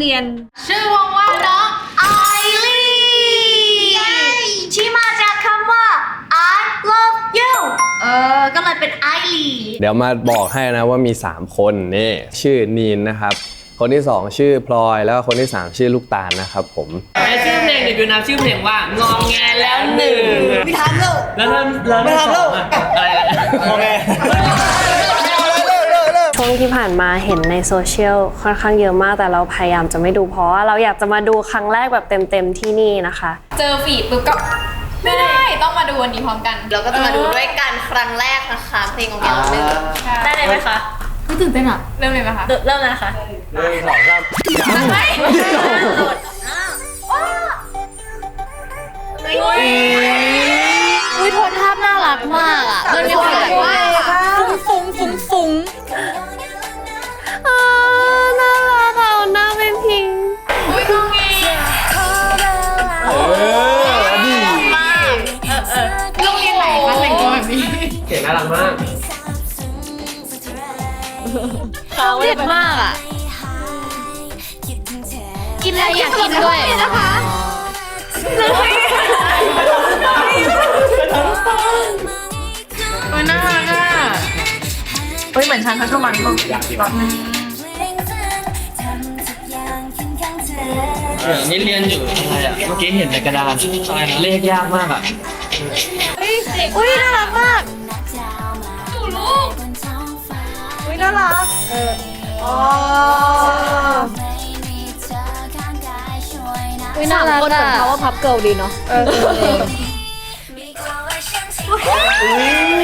เรียน ชื่อวงว่าน้องไอรีที่มาจากคำว่า I love you เออ ก็เลยเป็นไอรีเดี๋ยวมาบอกให้นะว่ามี 3 คนนี่ชื่อนีนนะครับ คนที่ 2 ชื่อพลอยแล้วก็คนที่ 3 ชื่อลูกตาลนะครับผมและชื่อเพลงเดบิวต์นะชื่อเพลงว่างองแงแล้วหนึ่งไม่ทันแล้วแล้วเริ่มแล้วไม่เริ่มทำแล้วสองอะอะไรนะโอเคช่ วงที่ผ่านมาเห็นในโซเชียลค่อนข้างเยอะมากแต่เราพยายามจะไม่ดูเพราะว่าเราอยากจะมาดูครั้งแรกแบบเต็มๆที่นี่นะคะ เจอฟีดปุ๊บก็ไม่ได้ต้องมาดูวันนี้พร้อมกันเราก็จะมาดูด้วยกันครั้งแรกนะคะเพลงของเราหนึ่งได้เลยไหมคะตื่นเต้นอะเริ่มเลยไหมคะ เริ่มแล้วนะคะหนึ่งสองสามอุ้ยโทนภาพน่ารักมากอะมันมีความแบบว่า ด็ดมากอะ กินอะไรอยากกินด้วยนะคะโอ้ยน่ารักอะเฮ้ยเหมือนฉันทั้งช่วงวันก็อยากกินเออนี่เรียนอยู่อะไรอะเมื่อกี้เห็นในกระดานอะไรนะเลขยากมากอะอุ้ยน่ารักมากอุ้ยน่ารักอุ้ ยน่ารักอะเขาว่าพับเกิลดีเนาะเ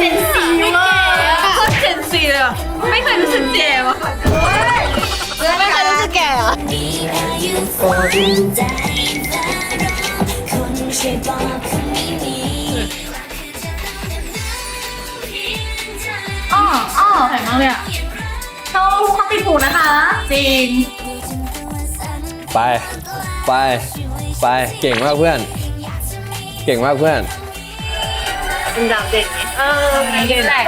ป็นสีมากโคตรเจนซีเลยอะไม่เคยรู้สึกแก่ว่ะไม่เคยรู้สึกแก่เหรออ๋ออ๋อแข็งมากเลยอะ เขาเขาปิดหูนะคะ จริง ไป ไป ไป เก่งมากเพื่อน เก่งมากเพื่อน เป็นดาวเด็กไงเออเก่งแหละ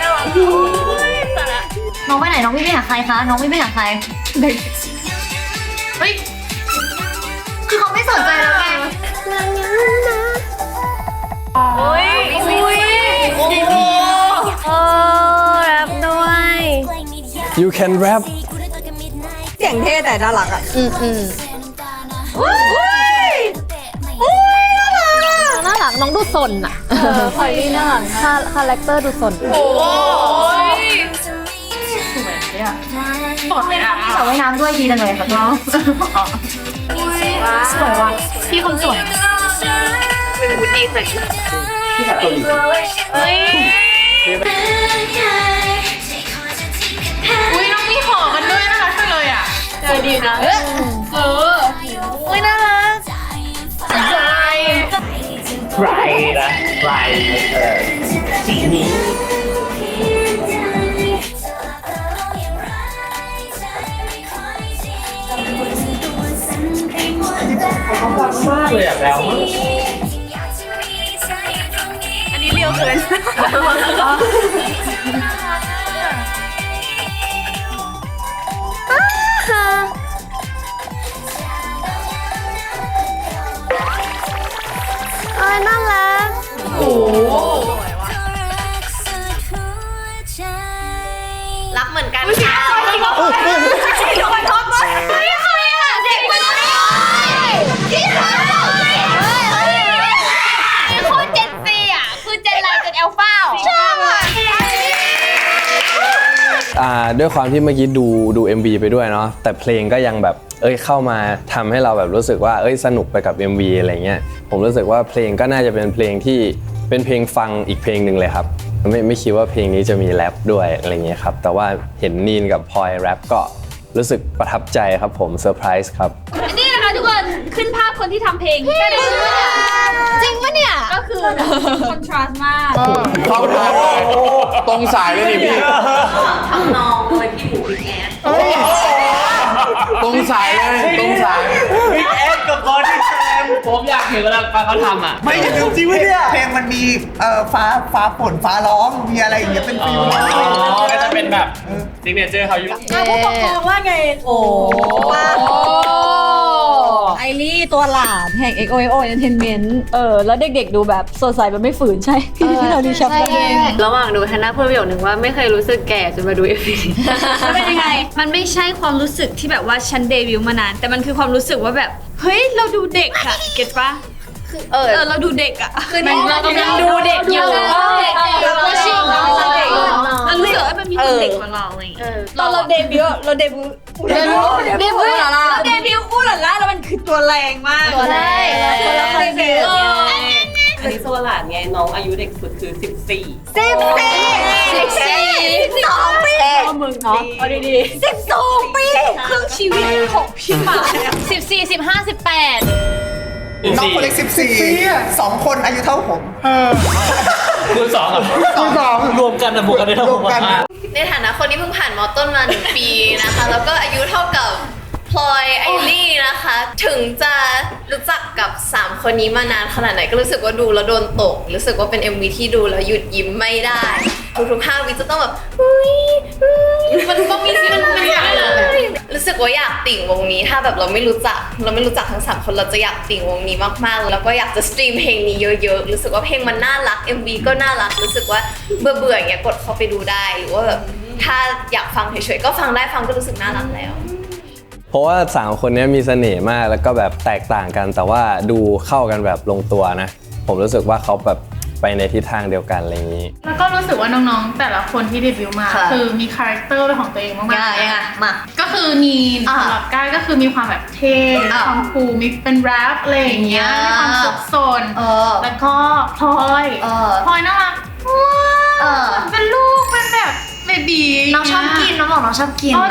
น่ารักแต่ละน้องไปไหนน้องวิ่งไปหาใครคะ น้องวิ่งไปหาใคร เด็ก you can rap เสียงเท่แต่น่ารักอะอืมอืมน่ารักน้องดูสนอะพอยลี่น่ารักคาคาแรคเตอร์ดูสนโอ้ยบอกเลยอะสาวว่ายน้ำด้วยดีจังเลยค่ะน้องสวยว่ะพี่คนสวยเป็นวุฒิใส่เฮ้ย อุ้ยน้องมีหอกันด้วยน่ารักจังเลยอะเจอดีนะเอออุ้ยน่ารักใจใครนะใครเออสีนี้มากเลยอะแล้วมากอันนี้เรียวเกิน ยน่ารักรักเหมือนกันค่ะทำไม ด้วยความที่เมื่อกี้ดูดู MV ไปด้วยเนาะแต่เพลงก็ยังแบบเอ้ยเข้ามาทำให้เราแบบรู้สึกว่าเอ้ยสนุกไปกับ MV อะไรเงี้ยผมรู้สึกว่าเพลงก็น่าจะเป็นเพลงที่เป็นเพลงฟังอีกเพลงหนึ่งเลยครับไม่ไม่คิดว่าเพลงนี้จะมีแรปด้วยอะไรเงี้ยครับแต่ว่าเห็นนีนกับพลอยแรปก็รู้สึกประทับใจครับผมเซอร์ไพรส์ครับนี่นะคะทุกคนขึ้นภาพคนที่ทำเพลงได้เลยจริงปะเนี่ยก็คือคอนทราสต์มากเข้าทางตรงสายเลยนี่พี่ทำนอง อยากเห็นเวลาฟังเขาทำอะ ไม่จริงจริงเนี่ยเพลงมันมีเอ่อฟ้าฟ้าฝนฟ้าร้องมีอะไรอย่างเงี้ยเป็นฟิลอ๋อก็จะเป็นแบบซิกเนเจอร์เขาอยู่ อะผู้ปกครองว่าไง โอ้ป้า ไอรี่ตัวหลานแห่ง XOXO Entertainment เออ แล้วเด็กๆดูแบบสดใสแบบไม่ฝืนใช่พี่ที่เราดีชับกันเองระหว่างดูแฮนนาพูดประโยคนึงว่าไม่เคยรู้สึกแก่จนมาดูเอฟเป็นยังไง มันไม่ใช่ความรู้สึกที่แบบว่าฉันเดบิวต์มานาน แต่มันคือความรู้สึกว่าแบบ เฮ้ย เราดูเด็กอะเก็ตปะ เออเราดูเด็กอะคือเรากำลังดูเด็กอยู่เราเด็กเราชิงสึกว่ามันมีเด็กกว่าเราไงเราเดบิวต์เราเดบิวต์เดบิวต์เดบิวต์หรอล่ะเดบิวต์อู้หล่ะแล้วมันคือตัวแรงมากตัวแรงตัวละคเด็อันนี้โซลาร์ไงน้องอายุเด็กสุดคือ 14 14 12ปีพ่อมึงเนาะเอาดีๆ12ปีครึ่งชีวิตของพี่หมา14 15 18 น้องคนเล็กสิบสี่สองคนอายุเท่าผมคูณสองอะสองสองรวมกันนะบวกกันได้เท่ารวมกันในฐานะคนที่เพิ่งผ่านมอต้นมาหนึ่งปีนะคะ แล้วก็อายุเท่ากับ พลอยไอรี่นะคะ ถึงจะรู้จักกับ 3 คนนี้มานานขนาดไหนก็รู้สึกว่าดูแล้วโดนตก รู้สึกว่าเป็น MV ที่ดูแล้วหยุดยิ้มไม่ได้ ทุกๆห้าวิจะต้องแบบอุ้ยอุ้ยมันต้องมีมันมันอยากรู้สึกว่าอยากติ่งวงนี้ ถ้าแบบเราไม่รู้จัก เราไม่รู้จักทั้งสามคนเราจะอยากติ่งวงนี้มากๆ แล้วก็อยากจะสตรีมเพลงนี้เยอะๆรู้สึกว่าเพลงมันน่ารัก MV ก็น่ารักรู้สึกว่าเบื่อๆอย่างเงี้ยกดเข้าไปดูได้หรือว่าแบบถ้าอยากฟังเฉยๆก็ฟังได้ฟังก็รู้สึกน่ารักแล้ว เพราะว่าสามคนเนี้ยมีเสน่ห์มากแล้วก็แบบแตกต่างกัน แต่ว่าดูเข้ากันแบบลงตัวนะ ผมรู้สึกว่าเขาแบบไปในทิศทางเดียวกันอะไรอย่างนี้ แล้วก็รู้สึกว่าน้องๆ แต่ละคนที่เดบิวต์มา ค่ะ คือมีคาแรคเตอร์เป็นของตัวเองมากยังไงยังไงมา ๆก็คือมีนอ่าสำหรับก้ายก็คือมีความแบบเท่มีอ่าความคูลมีเป็นแรปอะไรอย่างเงี้ยอ่ามี มีความสุขสนเออแล้วก็พลอยเออ พลอยน่ารักเออเป็นลูกเป็นแบบเบบีน้องชอบกินน้องบอกน้องชอบกินอ๋อ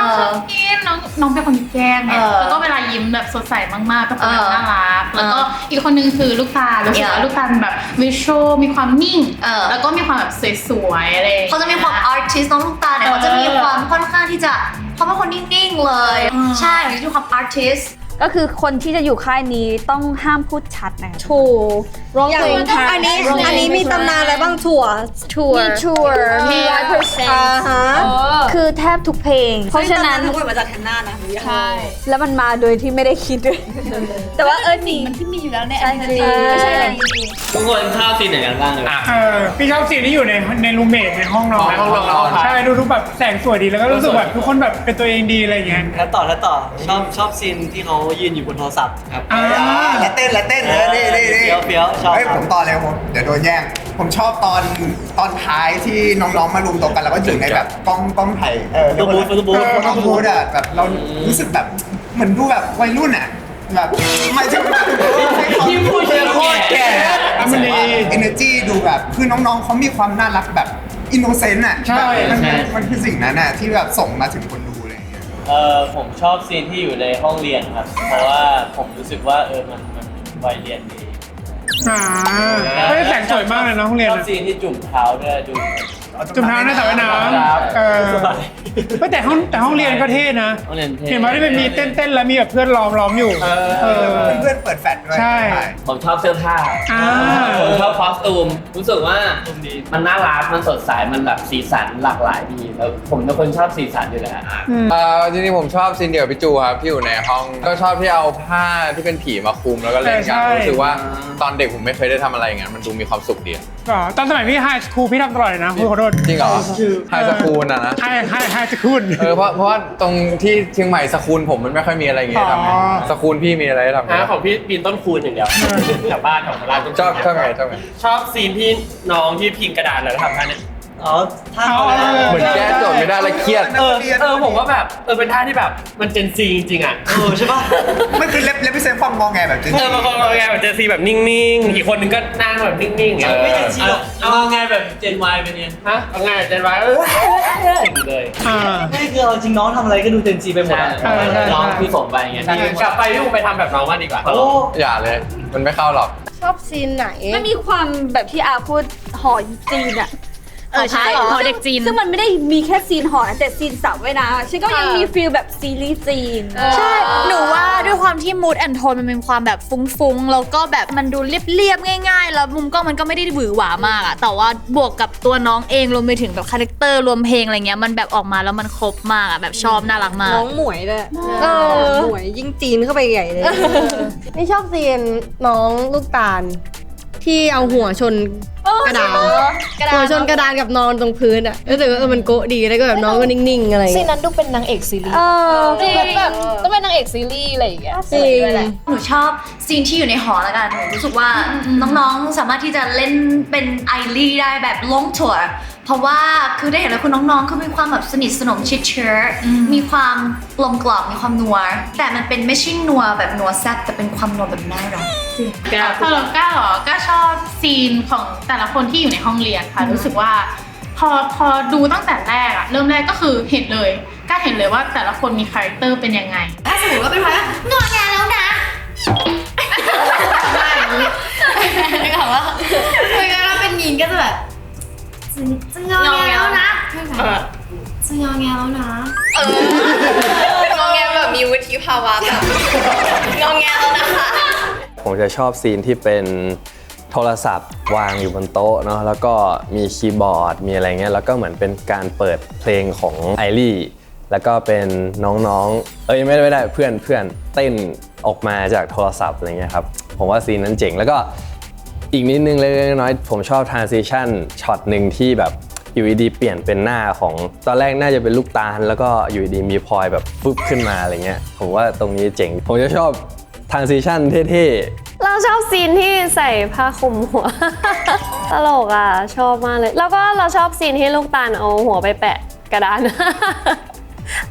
นะน้องชอบกินน้องน้องเป็นคนแกล้งไงเออแล้วก็เวลายิ้มแบบสดใสมากๆเป็นคนแบบเออน่ารัก แล้วก็เอออีกคนนึงคือลูกตาลรู้สึกว่า Yeah ลูกตาลแบบวิชวลมีความนิ่ง เออ แล้วก็มีความแบบสวยๆอะไรอย่างงี้ย เขาจะมีความอาร์ติสน้องลูกตาลเนี่ยเขาจะมีความค่อนข้างที่จะเขาเป็นคนนิ่งๆเลยอืมใช่เขาจะมีความอาร์ติส ก็คือคนที่จะอยู่ค่ายนี้ต้องห้ามพูดชัดนะถูกร้องเพลงอันนี้อันนี้มีตำนานอะไรบ้างถั่วทัวร์มีทัวร์มีร้อยเปอร์เซ็นอ่าต์ฮะคือแทบทุกเพลง เพราะฉะนั้น ทั้งหมดมาจากแทนน่านะใช่แล้วมันมาโดยที่ไม่ได้คิดด้วย แต่ว่าเออจริงมันที่มีอยู่แล้วในอันนี้ไม่ใช่อะไรทุกคนชอบซีนไหนกันบ้างเลยเออพี่ชอบซีนที่อยู่ในในรูมเมทในห้องนอนห้องนอนใช่ดูทุกแบบแสงสวยดีแล้วก็รู้สึกแบบทุกคนแบบเป็นตัวเองดีอะไรอย่างเงี้ย แล้วต่อแล้วต่อชอบชอบซีนที่เขายืนอยู่บนโทรศัพท์ครับ อ่า และเต้นและเต้นเลยนี่นี่นี่เฟี้ยวเฟี้ยวชอบ เฮ้ยผมต่อเลยผมเดี๋ยวโดนแย่งผมชอบตอนตอนท้ายที่น้องๆมารวมตัวกันแล้วก็อยู่ในแบบกล้องกล้องถ่ายเออตัวบูธตัวบูธ เออกล้องบูธอะแบบเรารู้สึกแบบเหมือนดูแบบวัยรุ่นอะแบบไม่ใช่แบบให้เขาที่พูดเยอะโคตรแก่อะมันดีเอเนอร์จีดูแบบคือน้องๆเขามีความน่ารักแบบอินโนเซนต์อะใช่ แบบมันใช่ มันคือสิ่งนั้นอะที่แบบส่งมาถึงคน เงี้ยเออผมชอบซีนที่อยู่ในห้องเรียนครับ เพราะว่าผมรู้สึกว่าเออมันมันวัยเรียนดีอ่าเฮ้ยแสงสวยมากเลยนะห้องเรียนชอบอะ ซีนที่จุ่มเท้าด้วยดู จุ่มเท้าในสระว่ายน้ครับำเออเฮ้ยแต่ห้องแต่ห้องเรียนก็เท่นะห้องเรียนเท่ เห็นไหมที่มันมีเต้นๆแล้วมีแบบเพื่อนล้อมล้อมอยู่ เออ เพื่อนๆเปิดแฟลชด้วยใช่ ผมชอบเสื้อผ้าอ่า ผมชอบคอสตูมรู้สึกว่ามันน่ารักมันสดใสมันแบบสีสันหลากหลายดีแล้วผมเป็นคนชอบสีสันอยู่แล้ว เอ่อจริงๆผมชอบซีนเดียวกับพี่จูครับที่อยู่ในห้องก็ชอบที่เอาผ้าที่เป็นผีมาคลุมแล้วก็เล่นกันใช่ รู้สึกว่าตอนเด็กผมไม่เคยได้ทำอะไรอย่างนั้นมันดูมีความสุขดีอะ ก็ตอนสมัยพี่ไฮสคูลพี่ทำตลอดเลยนะขอโทษจริงเหรอไฮสคูลอะนะไฮไฮไฮสคูลเออเพราะเพราะว่าตรงที่เชียงใหม่สคูลผมมันไม่ค่อยมีอะไรอย่างเงี้ยทำไงอ๋อสคูลพี่มีอะไรให้ทำไหมนะของพี่ปีนต้นคูณอย่างเดียวแถวบ้านของร้านต้นชอบชอบไงชอบไงชอบซีนที่น้องที่พิงกระดานแล้วทำท่าเนี้ย อ๋อท่าเอาเอาเอาเหมือนแก้โจทย์ไม่ได้แล้วเครียด เออเออผมว่าแบบเออเป็นท่าที่แบบมันเจนซีจริงๆอะเออใช่ป่ะมันคือเล็บเล็บพิเศษความงอแงแบบจริงเออบางคนเอาไงแบบเจนซีแบบนิ่งๆอีกคนนึงก็นั่งแบบนิ่งๆอย่างเงี้ยไม่เจนซีหรอกเอาไงแบบเจนวายเป็นไงฮะเอาไงเจนวายเออเลยอ่า ไม่คือเอาจริงน้องทำอะไรก็ดูเต็มจีไปหมดใช่อะใช่ใช่ น้องพี่สมไปอย่างเงี้ยกลับไปพี่คงไปทำแบบน้องมากดีกว่า โอ้อย่าเลย มันไม่เข้าหรอก ชอบซีนไหน มันมีความแบบที่อาพูดหอจีนอะ เออใช่หอเด็กจีน ซึ่งมันไม่ได้มีแค่ซีนหอนะแต่ซีนสระว่ายน้ำฉันก็ยังมีฟีลแบบซีรีส์จีน ใช่ หนูว่าด้วยความที่ mood and tone มันเป็นความแบบฟุ้งๆ แล้วก็แบบมันดูเรียบๆ ง่ายๆ แล้วมุมกล้องมันก็ไม่ได้หวือหวามากอะแต่ว่าบวกกับตัวน้องเองรวมไปถึงแบบคาแรคเตอร์รวมเพลงอะไรเงี้ยมันแบบออกมาแล้วมันครบมากอะแบบชอบน่ารักมาก น้องหมวยด้วยเออหมวยยิ่งจีนเข้าไปใหญ่เลยนี่ชอบซีนน้องลูกตาลที่เอาหัวชน กระดานกระดานหัวชนกระดานกับนอนตรงพื้นอะรู้สึกว่าเออมันโกะดีแล้วก็แบบน้องก็นิ่งๆอะไรอย่างซีเงี้นยนั้นดูเป็นนางเอกซีรีส์เออ จริงแบบต้องเป็นนางเอกซีรีส์อะไรอย่างเงี้ย จริง หนูชอบซีนที่อยู่ในหอแล้วกัน หนูรู้สึกว่าน้องๆ สามารถที่จะเล่นเป็นไอรีได้แบบลงถั่ว เพราะว่าคือได้เห็นแล้วคุณน้องๆเขามีความแบบสนิทสนมชิดเชื้ออมีความกลมกล่อมมีความนัว แต่มันเป็นไม่ใช่นัวแบบนัวแซ่บแต่เป็นความนัวแบบน่ารัก สำหรับก้าเหรอก้าชอบซีนของแต่ละคนที่อยู่ในห้องเรียนค่ะรู้สึกว่า พอพอดูตั้งแต่แรกอะเริ่มแรกก็คือเห็นเลยก้าเห็นเลยว่าแต่ละคนมีคาแรคเตอร์เป็นยังไง ถ้าสมมติว่าเป็นพนักงอนแงแล้วนะนึกออกว่าคือเราเป็นหญิงก็จะแบบจะจะงอแงแล้วนะจะงอแงแล้วนะเอองอแงแบบมีวุฒิภาวะแบบงอแงแล้วนะคะ ผมจะชอบซีนที่เป็นโทรศัพท์วางอยู่บนโต๊ะเนาะแล้วก็มีคีย์บอร์ดมีอะไรเงี้ยแล้วก็เหมือนเป็นการเปิดเพลงของไอรี่แล้วก็เป็นน้องๆ เอ้ยไม่ได้ไม่ได้เพื่อนเพื่อนเต้นออกมาจากโทรศัพท์อะไรเงี้ยครับผมว่าซีนนั้นเจ๋งแล้วก็อีกนิดนึงเล็กน้อยผมชอบ transition ช็อตหนึ่งที่แบบอยู่ดีเปลี่ยนเป็นหน้าของตอนแรกน่าจะเป็นลูกตาล แล้วก็อยู่ดีมีพลอยแบบปุ๊บขึ้นมาอะไรเงี้ยผมว่าตรงนี้เจ๋ง ผมจะชอบ transition เท่ๆ เราชอบซีนที่ใส่ผ้าคลุมหัว ตลกอะ ชอบมากเลย แล้วก็เราชอบซีนที่ลูกตาลเอาหัวไปแปะกระดาน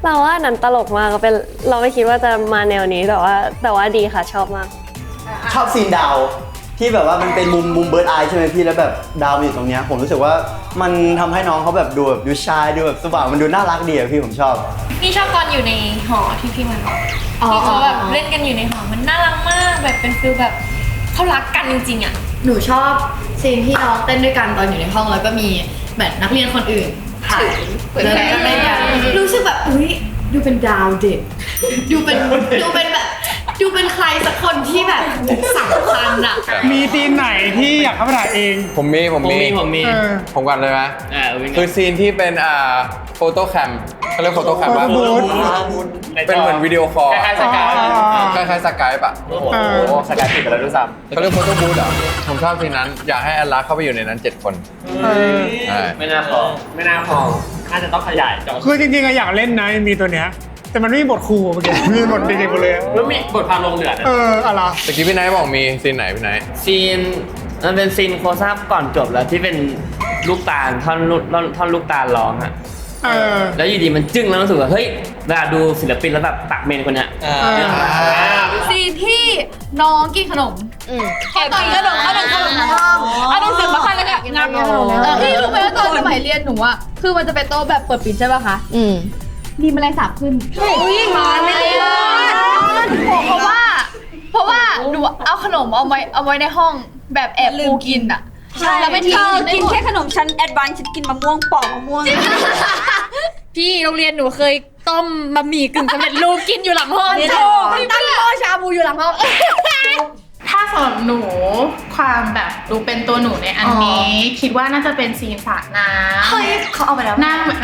เราว่าอันนั้นตลกมากก็เป็นเราไม่คิดว่าจะมาแนวนี้แต่ว่า แต่ว่าดีค่ะชอบมาก ชอบซีนดาวที่แบบว่ามันเป็นมุมมุมเบิร์ดไอใช่ไหมพี่แล้วแบบดาวมันอยู่ตรงเนี้ยผมรู้สึกว่ามันทำให้น้องเขาแบบดูแบบดูชายดูแบบสว่างมันดูน่ารักดีอะพี่ผมชอบนี่ชอบตอนอยู่ในหอที่พี่มันบอก ที่เขาแบบเล่นกันอยู่ในหอมันน่ารักมากแบบเป็นฟิลแบบเขารักกันจริงๆอะ หนูชอบซีนที่น้องเต้นด้วยกันตอนอยู่ในห้องแล้วก็มีแบบนักเรียนคนอื่นถ่ายเปิดแล้วแสงก็เต้นกันรู้สึกแบบอุ้ยดูเป็นดาวเด็กดูเป็นดูเป็นแบบ ดูเป็นใครสักคนที่แบบสำคัญอะมีซีนไหนที่อยากเข้าไปถ่ายเอง ผมมีผมมีผมมี เออ ผมก่อนเลยไหมอ่าวินคือซีนที่เป็นอ่าโฟโต้แคมเขาเรียกโฟโต้แคมว่า Photo booth เป็นเหมือนวิดีโอคอลคล้ายๆสกายคล้ายๆสกายปะโอ้โหสกายติดไปแล้วด้วยซ้ำเขาเรียกโฟโต้บูธเหรอผมชอบซีนนั้น อยากให้แอนลาเข้าไปอยู่ในนั้น 7 คนเออใช่ ไม่น่าพอไม่น่าพอน่าจะต้องขยายจอคือจริงๆอะอยากเล่นนะมีตัวเนี้ย แต่มันไม่มีบทครูเมื่อกี้มีบทเด็กๆหมดเลยอะแล้วมีบทความลงเหลือนะเอออะไรตะกี้พี่ไนท์บอกมีซีนไหนพี่ไนท์ซีนมันเป็นซีนโคซับก่อนจบแล้วที่เป็นลูกตาลท่อนลูกท่อนลูกตาลร้องอะ เออ แล้วอยู่ดีมันจึ้งแล้วรู้สึกว่าเฮ้ยเวลาดูศิลปินแล้วแบบตักเมนคนเนี้ยซีนที่น้องกินขนมแอบกินขนมเอาหนังขนมในห้องเอาหนังสือมาให้แล้วก็งับเออพี่รู้ไหมว่าตอนสมัยเรียนหนูอะคือมันจะเป็นโต๊ะแบบเปิดปิดใช่ป่ะคะอืมมีแมลงสาบขึ้นอุ้ยมาไม่ได้เพราะว่า เพราะว่าหนูเอาขนมเอาไว้เอาไว้ในห้องแบบแอบปูกินอะ ใช่แล้วไปทิ้งเธอไม่กินหมดแค่ขนมชั้นแอดวานซ์ฉันกินมะม่วงปอกมะม่วงพี่โรงเรียนหนูเคยต้มบะหมี่กึ่งสำเร็จรูปกินอยู่หลังห้องนี่โธ่แหละตั้งหม้อชาบูอยู่หลังห้องถ้าสำหรับหนูความแบบดูเป็นตัวหนูในอันนี้ คิดว่าน่าจะเป็นซีนสระน้ำเฮ้ยเขาเอาไปแล้วหน้าเหมือน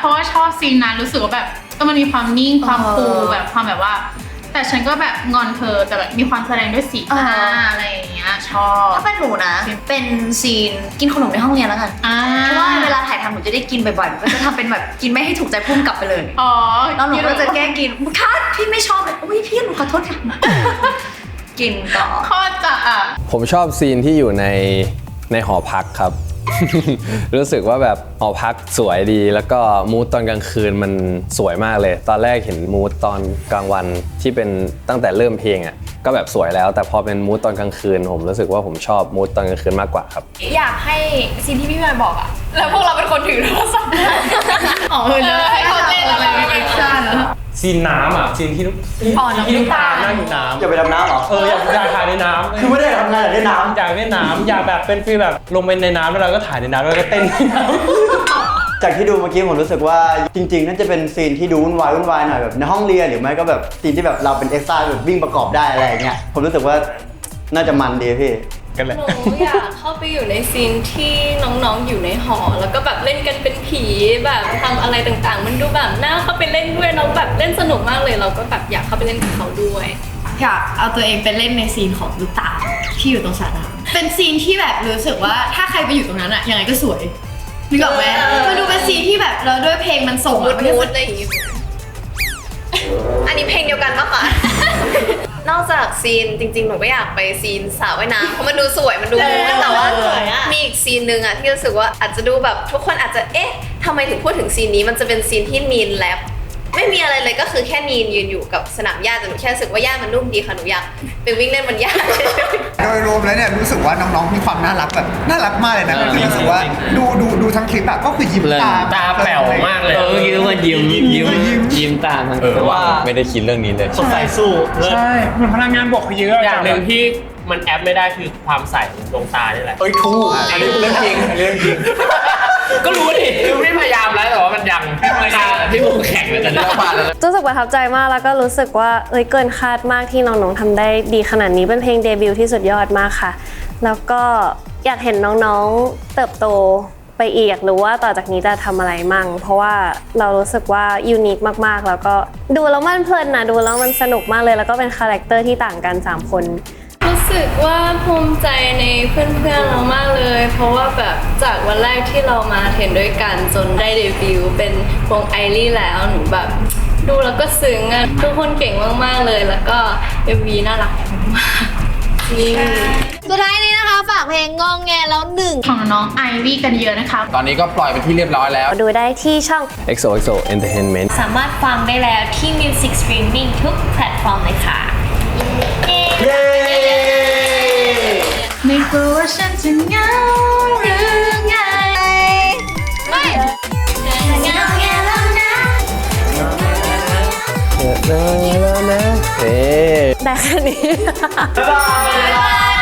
เพราะว่าชอบซีนนั้นรู้สึกว่าแบบก็มันมีความนิ่งความคูลแบบความแบบว่า แต่ฉันก็แบบงอนเธอแต่แบบมีความแสดงด้วยสีหน้าอะไรอย่างเงี้ยชอบ ถ้าเป็นหนูนะ เป็นซีนกินขนมในห้องเรียนแล้วกันอ่าเพราะว่าเวลาถ่ายทำหนูจะได้กินบ่อยๆก็จะทำเป็นแบบกินไม่ให้ถูกใจพุ่มกลับไปเลย อ๋อแล้วหนูก็จะแกล้งกินคัดพี่ไม่ชอบเลยอุ้ยพี่หนูขอโทษค่ะ กินต่อ ข้อจะอะผมชอบซีนที่อยู่ในในหอพักครับ รู้สึกว่าแบบหอพักสวยดี แล้วก็มูดตอนกลางคืนมันสวยมากเลย ตอนแรกเห็นมูดตอนกลางวันที่เป็นตั้งแต่เริ่มเพลงอะก็แบบสวยแล้ว แต่พอเป็นมูดตอนกลางคืน ผมรู้สึกว่าผมชอบมูดตอนกลางคืนมากกว่าครับ อยากให้ซีนที่พี่แมนบอกอะแล้วพวกเราเป็นคนถือโทรศัพท์ อ๋อเออ ซีนน้ำอะซีนที่อ๋อน้ำที่ตาล นั่งอยู่น้ำอย่าไปดำน้ำเหรอ เอออยากอยากถ่ายในน้ำคือไม่ได้ทำงานอยากเล่นน้ำอยากเล่นน้ำอยากแบบเป็นฟีลแบบลงไปในน้ำแล้วเราก็ถ่ายในน้ำแล้วก็เต้นในน้ำจากที่ดูเมื่อกี้ผมรู้สึกว่าจริง ๆน่าจะเป็นซีนที่ดูวุ่นวายวุ่นวายหน่อยแบบในห้องเรียนหรือไม่ก็แบบซีนที่แบบเราเป็นเอ็กซ์ตร้าแบบวิ่งประกอบได้อะไรอย่างเงี้ยผมรู้สึกว่าน่าจะมันดีพี่ กันแหละ หนูอยากเข้าไปอยู่ในซีนที่น้องๆอยู่ในหอ แล้วก็แบบเล่นกันเป็นผีแบบทำอะไรต่างๆ มันดูแบบน่าเข้าไปเล่นด้วยน้องแบบเล่นสนุกมากเลย เราก็แบบอยากเข้าไปเล่นกับเขาด้วย อยากเอาตัวเองไปเล่นในซีนของลูกตาลที่อยู่ตรงสระน้ำเป็นซีนที่แบบรู้สึกว่าถ้าใครไปอยู่ตรงนั้นอะยังไงก็สวยนึกออกไหมเออ มันดูเป็นซีนที่แบบเราด้วยเพลงมันส่งมูอะดมันก็มูดอะไรอย่างงี้ อันนี้เพลงเดียวกันปะคะ นอกจากซีนจริงๆหนูก็อยากไปซีนสระว่ายน้ำเพราะมันดูสวยมันดูมูดแต่ว่ามีอีกซีนหนึ่งอะที่รู้สึกว่าอาจจะดูแบบทุกคนอาจจะเอ๊ะทำไมถึงพูดถึงซีนนี้มันจะเป็นซีนที่นีนแลบ ไม่มีอะไรเลยก็คือแค่นีนยืนอยู่กับสนามหญ้าแต่หนูแค่รู้สึกว่าหญ้ามันนุ่มดีค่ะหนูอยากไปวิ่งเล่นบนหญ้า โดยรวมแล้วเนี่ยรู้สึกว่าน้องๆมีความน่ารักแบบน่ารักมากเลยนะเออคือรู้สึกว่าดูดูดูทั้งคลิปอะก็คือยิ้มตาม ตาแป๋วมากเลยเออยิ้มมันยิ้มยิ้มยิ้มตามทั้งเออตัวว่า ไม่ได้คิดเรื่องนี้เลย สดใสสู้เลิศ ใช่มันพลังงานบวกเขาเยอะอย่างหนึ่งที่ มันแอปไม่ได้คือความใสดวงตานี่แหละ เอ้ยถูกอันนี้เรื่องจริงอันนี้เรื่องจริง ก็รู้ดิคือไม่พยายามแล้วแต่ว่ามันยังตาที่มุมแข็งเลยแต่เนี่ยรู้สึกประทับใจมากแล้วก็รู้สึกว่าเอ้ยเกินคาดมากที่น้องๆทำได้ดีขนาดนี้เป็นเพลงเดบิวต์ที่สุดยอดมากค่ะ แล้วก็อยากเห็นน้องๆเติบโตไปอีกอยากรู้ว่าต่อจากนี้จะทำอะไรมั่ง เพราะว่าเรารู้สึกว่ายูนิคมากๆ แล้วก็ดูแล้วมันเพลินนะดูแล้วมันสนุกมากเลย แล้วก็เป็นคาแรคเตอร์ที่ต่างกัน 3 คนรู้ สึกว่าภูมิใจในเพื่อนๆเรามากเลย เพราะว่าแบบจากวันแรกที่เรามาเทรนด้วยกันจนได้เดบิวต์เป็นวงไอรี่แล้วหนูแบบดูแล้วก็ซึ้งอะทุกคนเก่งมากๆเลย แล้วก็ MV น่ารักมากจริงสุดท้ายนี้นะคะ ฝากเพลงงองแงแล้วหนึ่งของน้องไอวี่กันเยอะนะคะ ตอนนี้ก็ปล่อยไปที่เรียบร้อยแล้ว ดูได้ที่ช่อง XOXO Entertainment สามารถฟังได้แล้วที่ Music Streaming ทุกแพลตฟอร์มเลยค่ะ เย้ ไม่กลัวว่าฉันจะเหงาหรือไง ไม่เหงาแง่แล้วนะเฮ้ ได้แค่นี้ บ๊ายบาย